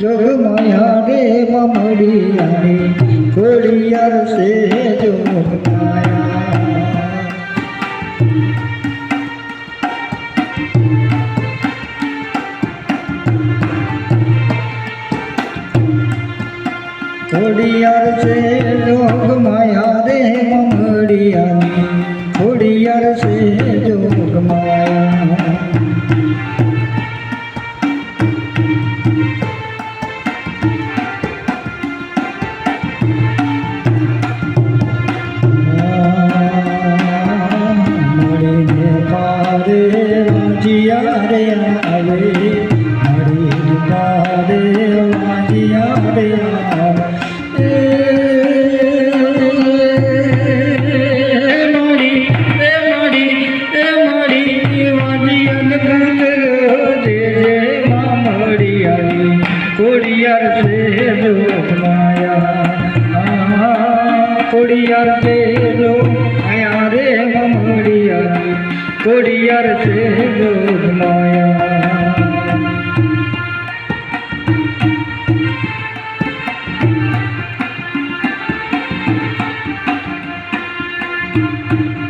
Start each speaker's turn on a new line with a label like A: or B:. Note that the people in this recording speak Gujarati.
A: જોગ માયા રે મમડિયાની ખોડિયાર સે જોગ માયા સે છે જોગ માયા રે ખોડિયાર સે જોગ રે આવે વાજિયા રે આવે મારી એ મારી વાજિયા કોડિયાર છે প্রিয়ার দেহ নয়া। thank you